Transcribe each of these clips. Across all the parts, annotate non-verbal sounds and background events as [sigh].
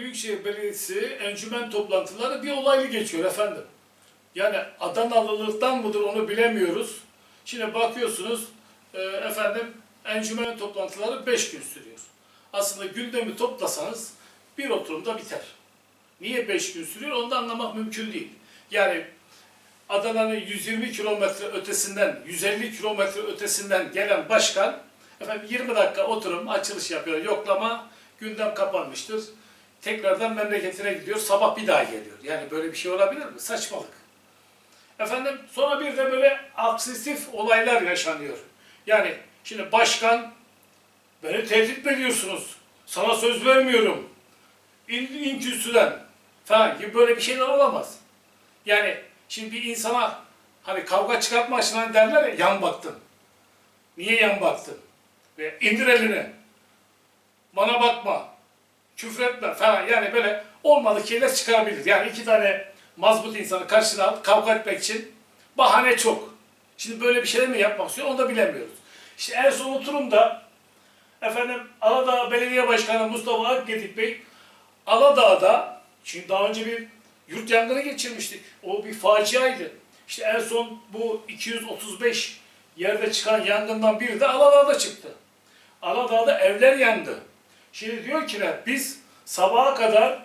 Büyükşehir Belediyesi encümen toplantıları bir olaylı geçiyor efendim. Yani Adanalılıktan mıdır onu bilemiyoruz. Şimdi bakıyorsunuz e, efendim encümen toplantıları 5 gün sürüyor. Aslında gündemi toplasanız bir oturumda biter. Niye 5 gün sürüyor onu da anlamak mümkün değil. Yani Adana'nın 120 kilometre ötesinden, 150 kilometre ötesinden gelen başkan efendim 20 dakika oturum, açılış yapıyor, yoklama, gündem kapanmıştır. Tekrardan memleketine gidiyor, sabah bir daha geliyor. Yani böyle bir şey olabilir mi? Saçmalık. Efendim sonra bir de böyle aksesif olaylar yaşanıyor. Yani şimdi başkan beni tehdit mi ediyorsunuz? Sana söz vermiyorum. İn, in kürsüden falan gibi böyle bir şeyler olamaz. Yani şimdi bir insana hani kavga çıkartma açısından derler ya yan baktın. Niye yan baktın? Ve indir elini. Bana bakma. Küfretme falan yani böyle olmadık şeyler çıkarabilir. Yani iki tane mazbut insanı karşına alıp kavga etmek için bahane çok. Şimdi böyle bir şeyler mi yapmak istiyor onu da bilemiyoruz. İşte en son oturumda efendim Aladağ Belediye Başkanı Mustafa Akgedik Bey Aladağ'da şimdi daha önce bir yurt yangını geçirmiştik. O bir faciaydı. İşte en son bu 235 yerde çıkan yangından biri de Aladağ'da çıktı. Aladağ'da evler yandı. Şimdi diyor ki ne, biz sabaha kadar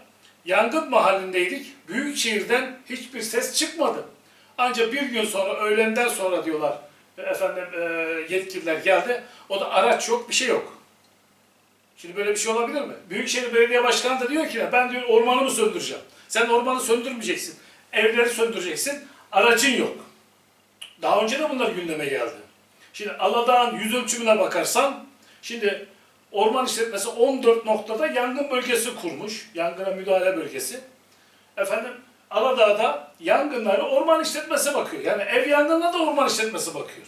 yangın mahallindeydik. Büyükşehir'den hiçbir ses çıkmadı. Ancak bir gün sonra, öğlenden sonra diyorlar, e, efendim e, yetkililer geldi. O da araç yok, bir şey yok. Şimdi böyle bir şey olabilir mi? Büyükşehir Belediye Başkanı da diyor ki ben diyor ormanımı söndüreceğim. Sen ormanı söndürmeyeceksin. Evleri söndüreceksin. Aracın yok. Daha önce de bunlar gündeme geldi. Şimdi Aladağ'ın yüz ölçümüne bakarsan, şimdi orman işletmesi 14 noktada yangın bölgesi kurmuş. Yangına müdahale bölgesi. Efendim Aladağ'da yangınları orman işletmesi bakıyor. Yani ev yangınına da orman işletmesi bakıyor.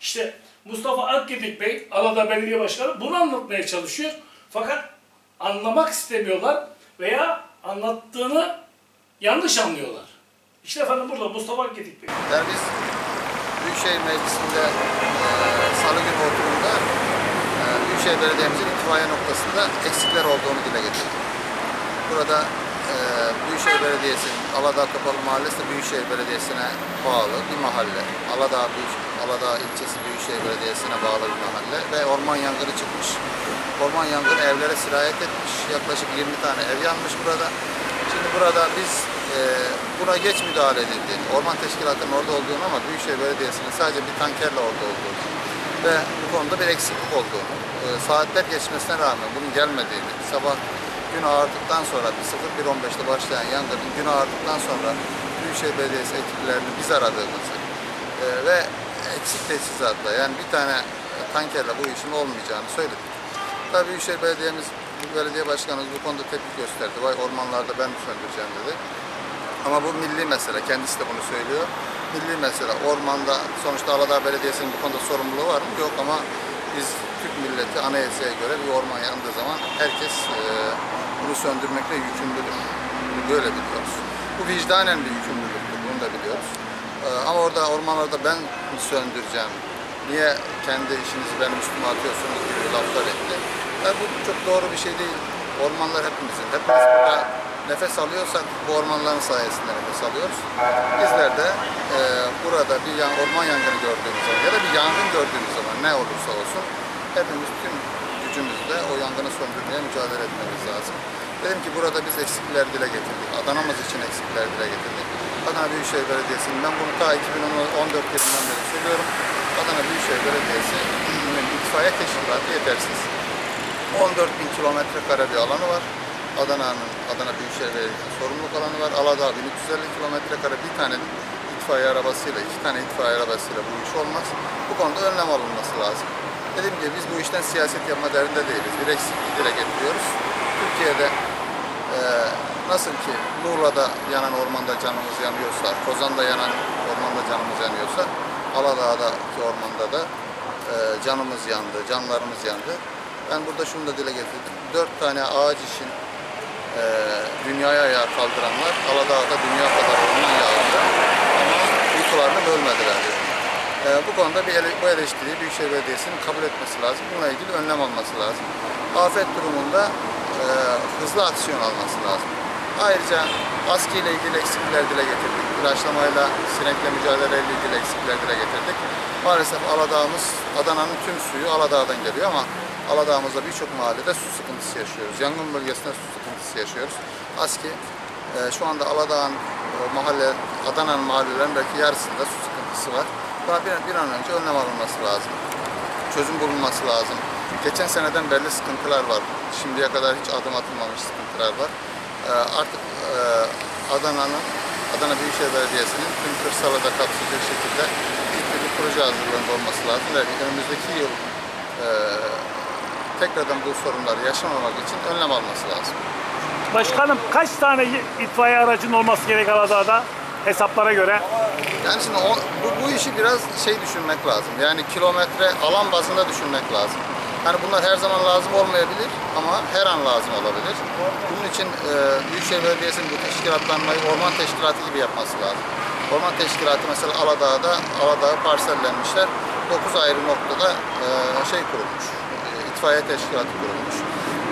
İşte Mustafa Akgedik Bey, Aladağ Belediye Başkanı bunu anlatmaya çalışıyor. Fakat anlamak istemiyorlar veya anlattığını yanlış anlıyorlar. İşte efendim burada Mustafa Akgedik Bey. Yani biz Büyükşehir Meclisi'nde e, salı günü oturumda Büyükşehir Belediye'mizin itfaiye noktasında eksikler olduğunu dile getirdik. Burada e, Büyükşehir Belediyesi, Aladağ Kapalı Mahallesi Büyükşehir Belediyesi'ne bağlı bir mahalle. Aladağ, Büyük, Aladağ ilçesi Büyükşehir Belediyesi'ne bağlı bir mahalle ve orman yangını çıkmış. Orman yangını evlere sirayet etmiş. Yaklaşık 20 tane ev yanmış burada. Şimdi burada biz e, buna geç müdahale edildi. Orman Teşkilatı'nın orada olduğunu ama Büyükşehir Belediyesi'nin sadece bir tankerle orada olduğunu ve bu konuda bir eksiklik olduğunu, e, saatler geçmesine rağmen bunun gelmediğini, sabah gün ağardıktan sonra 01.15'te başlayan yangının gün ağardıktan sonra Büyükşehir Belediyesi ekiplerini biz aradığımızı e, ve eksik teçhizatla yani bir tane tankerle bu işin olmayacağını söyledik. Tabii Büyükşehir Belediye'miz, belediye başkanımız bu konuda tepki gösterdi. Vay ormanlarda ben mi söndüreceğim dedi. Ama bu milli mesele. Kendisi de bunu söylüyor. Milli mesele. Ormanda sonuçta Aladağ Belediyesi'nin bu konuda sorumluluğu var mı? Yok ama biz Türk milleti anayasaya göre bir orman yandığı zaman herkes e, bunu söndürmekle yükümlüdür. Bunu böyle biliyoruz. Bu vicdanen bir yükümlülüktür. Bunu da biliyoruz. E, ama orada ormanlarda ben söndüreceğim? Niye kendi işinizi benim üstüme atıyorsunuz gibi laflar etti. E, bu çok doğru bir şey değil. Ormanlar hepimizin. Hepimiz burada nefes alıyorsak bu ormanların sayesinde nefes alıyoruz. Bizler de e, burada bir yan, orman yangını gördüğümüz zaman ya da bir yangın gördüğümüz zaman ne olursa olsun hepimiz tüm gücümüzle o yangını söndürmeye mücadele etmemiz lazım. Dedim ki burada biz eksikler dile getirdik. Adana'mız için eksikler dile getirdik. Adana Büyükşehir Belediyesi'nin ben bunu ta 2014 yılından beri söylüyorum. Adana Büyükşehir Belediyesi'nin [clears throat] itfaiye teşkilatı yetersiz. 14 bin kilometre kare bir alanı var. Adana'nın, Adana Büyükşehir Belediyesi'nin sorumluluk alanı var. Aladağ 1350 kilometre kare bir tane itfaiye arabasıyla, iki tane itfaiye arabasıyla bu iş olmaz. Bu konuda önlem alınması lazım. Dediğim gibi biz bu işten siyaset yapma derdinde değiliz. Bir eksikliği dile getiriyoruz. Türkiye'de e, nasıl ki Muğla'da yanan ormanda canımız yanıyorsa, Kozan'da yanan ormanda canımız yanıyorsa, Aladağ'daki ormanda da e, canımız yandı, canlarımız yandı. Ben burada şunu da dile getirdim. Dört tane ağaç için e, dünyaya ayağa kaldıranlar Aladağ'da dünya kadar orman yağdı ama uykularını bölmediler. E, bu konuda bir ele, bu eleştiriyi Büyükşehir Belediyesi'nin kabul etmesi lazım. Bununla ilgili önlem alması lazım. Afet durumunda e, hızlı aksiyon alması lazım. Ayrıca ASKİ ile ilgili eksiklikler dile getirdik. İlaçlamayla, sinekle mücadele ile ilgili eksiklikler dile getirdik. Maalesef Aladağ'ımız, Adana'nın tüm suyu Aladağ'dan geliyor ama Aladağ'ımızda birçok mahallede su sıkıntısı yaşıyoruz. Yangın bölgesinde su sıkıntısı yaşıyoruz. ASKİ e, şu anda Aladağ'ın e, mahalle, Adana'nın mahallelerinin belki yarısında su sıkıntısı var. Buna bir, bir an önce önlem alınması lazım çözüm bulunması lazım. Geçen seneden belli sıkıntılar var. Şimdiye kadar hiç adım atılmamış sıkıntılar var. Ee, artık e, Adana'nın, Adana Büyükşehir Belediyesi'nin tüm kırsalı da kapsayacak şekilde ciddi bir proje hazırlığında olması lazım. Ve önümüzdeki yıl e, tekrardan bu sorunları yaşamamak için önlem alması lazım. Başkanım kaç tane itfaiye aracının olması gerek Aladağ'da hesaplara göre? Yani şimdi o, bu, bu işi biraz şey düşünmek lazım. Yani kilometre alan bazında düşünmek lazım. Hani bunlar her zaman lazım olmayabilir ama her an lazım olabilir. Bunun için e, Büyükşehir Belediyesi'nin bu teşkilatlanmayı orman teşkilatı gibi yapması lazım. Orman teşkilatı mesela Aladağ'da, Aladağ'ı parsellenmişler. 9 ayrı noktada e, şey kurulmuş, e, itfaiye teşkilatı kurulmuş.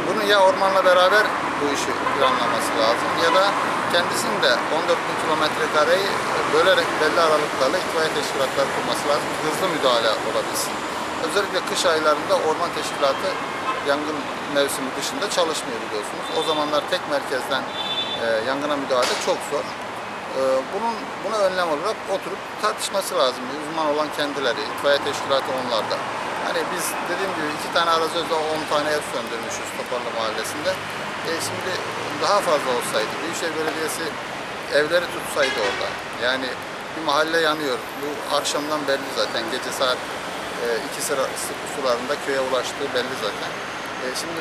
Bunun ya ormanla beraber bu işi planlaması lazım ya da kendisinin de 14 bin kilometre kareyi bölerek belli aralıklarla itfaiye teşkilatları kurması lazım. Hızlı müdahale olabilsin. Özellikle kış aylarında orman teşkilatı yangın mevsimi dışında çalışmıyor biliyorsunuz. O zamanlar tek merkezden e, yangına müdahale çok zor. E, bunun buna önlem olarak oturup tartışması lazım. Uzman olan kendileri, itfaiye teşkilatı onlarda. Hani biz dediğim gibi iki tane arazözde 10 tane ev söndürmüşüz Toparlı Mahallesi'nde. E şimdi daha fazla olsaydı, Büyükşehir Belediyesi evleri tutsaydı orada. Yani bir mahalle yanıyor. Bu akşamdan belli zaten. Gece saat e, iki sıra sularında köye ulaştığı belli zaten. E, şimdi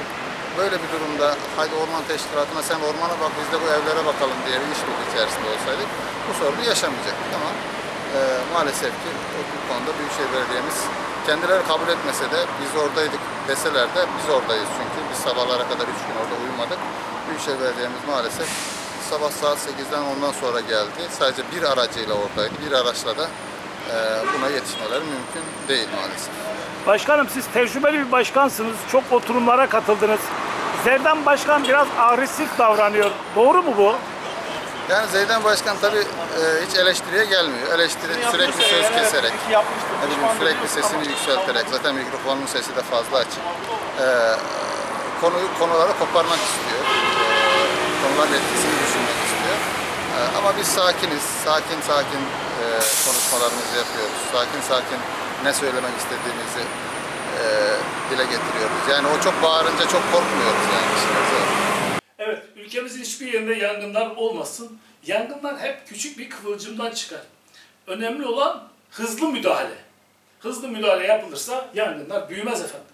böyle bir durumda hadi orman teşkilatına sen ormana bak biz de bu evlere bakalım diye bir işbirliği içerisinde olsaydık bu sorunu yaşamayacaktık ama e, maalesef ki bu konuda Büyükşehir Belediye'miz kendileri kabul etmese de biz oradaydık deseler de biz oradayız çünkü biz sabahlara kadar üç gün orada uyumadık. Büyükşehir Belediye'miz maalesef sabah saat 8'den ondan sonra geldi. Sadece bir aracıyla oradaydı. Bir araçla da e, buna yetişmeleri mümkün değil maalesef. Başkanım siz tecrübeli bir başkansınız. Çok oturumlara katıldınız. Zerdan Başkan biraz agresif davranıyor. Doğru mu bu? Yani Zeydan Başkan tabii e, hiç eleştiriye gelmiyor. Eleştiri sürekli söz keserek, ne bileyim sürekli sesini yükselterek, zaten mikrofonun sesi de fazla açık. E, konuyu konuları koparmak istiyor. E, konuların etkisini düşünmek istiyor. E, ama biz sakiniz, sakin sakin e, konuşmalarımızı yapıyoruz. Sakin sakin ne söylemek istediğimizi e, dile getiriyoruz. Yani o çok bağırınca çok korkmuyoruz yani. Evet, ülkemizin hiçbir yerinde yangınlar olmasın. Yangınlar hep küçük bir kıvılcımdan çıkar. Önemli olan hızlı müdahale. Hızlı müdahale yapılırsa yangınlar büyümez efendim.